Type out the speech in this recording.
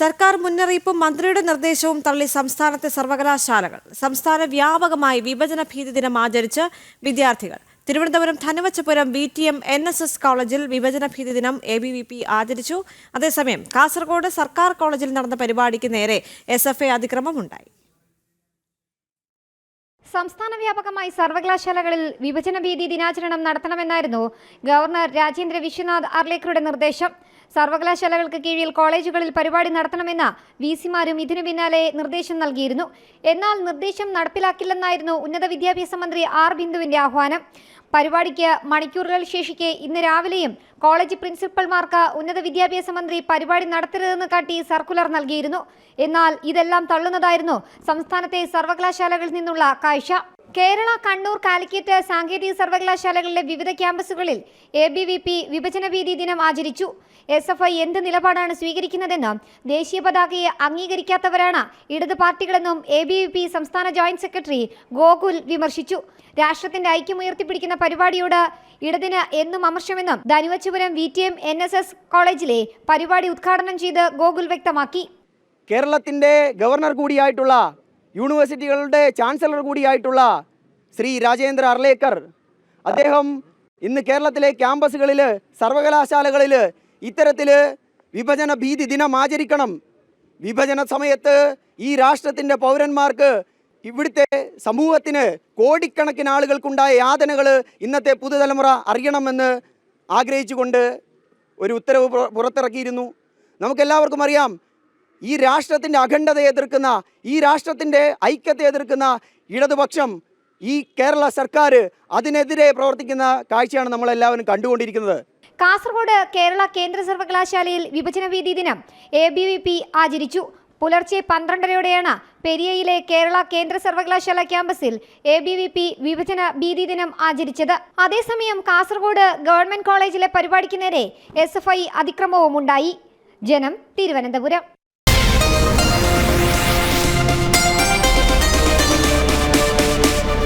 സർക്കാർ മുന്നറിയിപ്പും മന്ത്രിയുടെ നിർദ്ദേശവും തള്ളി സംസ്ഥാനത്തെ സർവകലാശാലകൾ. സംസ്ഥാന വ്യാപകമായി വിഭജന ഭീതി ദിനം ആചരിച്ച് വിദ്യാർത്ഥികൾ. Thiruvananthapuram Dhanuvachapuram B T M N S S കോളേജിൽ വിഭജന ഭീതി ദിനം എ ബി വി പി ആചരിച്ചു. അതേസമയം കാസർഗോഡ് സർക്കാർ കോളേജിൽ നടന്ന പരിപാടിക്ക് നേരെ എസ് എഫ് ഐ അതിക്രമമുണ്ടായി. സംസ്ഥാന വ്യാപകമായി സർവകലാശാലകളിൽ വിഭജന ഭീതി ദിനാചരണം നടത്തണമെന്നായിരുന്നു ഗവർണർ രാജേന്ദ്ര വിശ്വനാഥ് അർലേക്കറുടെ നിർദ്ദേശം. സർവകലാശാലകൾക്ക് കീഴിൽ കോളേജുകളിൽ പരിപാടി നടത്തണമെന്ന വി സിമാരും ഇതിനു പിന്നാലെ നിർദ്ദേശം നൽകിയിരുന്നു. എന്നാൽ നിർദ്ദേശം നടപ്പിലാക്കില്ലെന്നായിരുന്നു ഉന്നത വിദ്യാഭ്യാസ മന്ത്രി ആർ ബിന്ദുവിന്റെ ആഹ്വാനം. പരിപാടിക്ക് മണിക്കൂറുകൾ ശേഷിക്കെ ഇന്ന് രാവിലെയും കോളേജ് പ്രിൻസിപ്പൽമാർക്ക് ഉന്നത വിദ്യാഭ്യാസ മന്ത്രി പരിപാടി നടത്തരുതെന്ന് കാട്ടി സർക്കുലർ നൽകിയിരുന്നു. എന്നാൽ ഇതെല്ലാം തള്ളുന്നതായിരുന്നു സംസ്ഥാനത്തെ സർവകലാശാലകളിൽ നിന്നുള്ള കാഴ്ച. കേരള കണ്ണൂർ കാലിക്കറ്റ് സാങ്കേതിക സർവകലാശാലകളിലെ വിവിധ ക്യാമ്പസുകളിൽ എ ബി വി പി വിഭജന ഭീതി ദിനം ആചരിച്ചു. എസ് എഫ് ഐ എന്ത് നിലപാടാണ് സ്വീകരിക്കുന്നതെന്ന് ദേശീയ പതാകയെ അംഗീകരിക്കാത്തവരാണ് ഇടത് പാർട്ടികളെന്നും എ ബി വി പി സംസ്ഥാന ജോയിന്റ് സെക്രട്ടറി ഗോകുൽ വിമർശിച്ചു. രാഷ്ട്രത്തിന്റെ ഐക്യം ഉയർത്തിപ്പിടിക്കുന്ന പരിപാടിയോട് ഇടതിന് എന്നും അമർഷമെന്നും Dhanuvachapuram V T M N S S കോളേജിലെ പരിപാടി ഉദ്ഘാടനം ചെയ്ത് ഗോകുൽ വ്യക്തമാക്കി. കേരളത്തിന്റെ ഗവർണർ കൂടിയായിട്ടുള്ള യൂണിവേഴ്സിറ്റികളുടെ ചാൻസലർ കൂടിയായിട്ടുള്ള ശ്രീ രാജേന്ദ്ര അർലേക്കർ. അദ്ദേഹം ഇന്ന് കേരളത്തിലെ ക്യാമ്പസുകളിൽ സർവകലാശാലകളിൽ ഇത്തരത്തിൽ വിഭജന ഭീതി ദിനം ആചരിക്കണം. വിഭജന സമയത്ത് ഈ രാഷ്ട്രത്തിന്റെ പൗരന്മാർക്ക് ഇവിടുത്തെ സമൂഹത്തിന് കോടിക്കണക്കിന് ആളുകൾക്കുണ്ടായ യാതനകൾ ഇന്നത്തെ പുതുതലമുറ അറിയണമെന്ന് ആഗ്രഹിച്ചുകൊണ്ട് ഒരു ഉത്തരവ് പുറത്തിറക്കിയിരുന്നു. നമുക്കെല്ലാവർക്കും അറിയാം ഈ രാഷ്ട്രത്തിന്റെ അഖണ്ഡതയെ എതിർക്കുന്ന ഈ രാഷ്ട്രത്തിന്റെ ഐക്യത്തെ എതിർക്കുന്ന ഇടതുപക്ഷം ഈ കേരള സർക്കാർ അതിനെതിരെ പ്രവർത്തിക്കുന്ന കാഴ്ചയാണ് നമ്മളെല്ലാവരും കണ്ടുകൊണ്ടിരിക്കുന്നത്. കാസർഗോഡ് കേരള കേന്ദ്ര സർവകലാശാലയിൽ വിഭജന വീതി ദിനം എ ബി വി പി ആചരിച്ചു. പുലർച്ചെ പന്ത്രണ്ടരയോടെയാണ് പെരിയയിലെ കേരള കേന്ദ്ര സർവകലാശാല ക്യാമ്പസിൽ എ ബി വി പി വിഭജന ഭീതി ദിനം ആചരിച്ചത്. അതേസമയം കാസർഗോഡ് ഗവൺമെന്റ് കോളേജിലെ പരിപാടിക്ക് നേരെ എസ് എഫ് ഐ അതിക്രമവും ഉണ്ടായി ജനം തിരുവനന്തപുരം.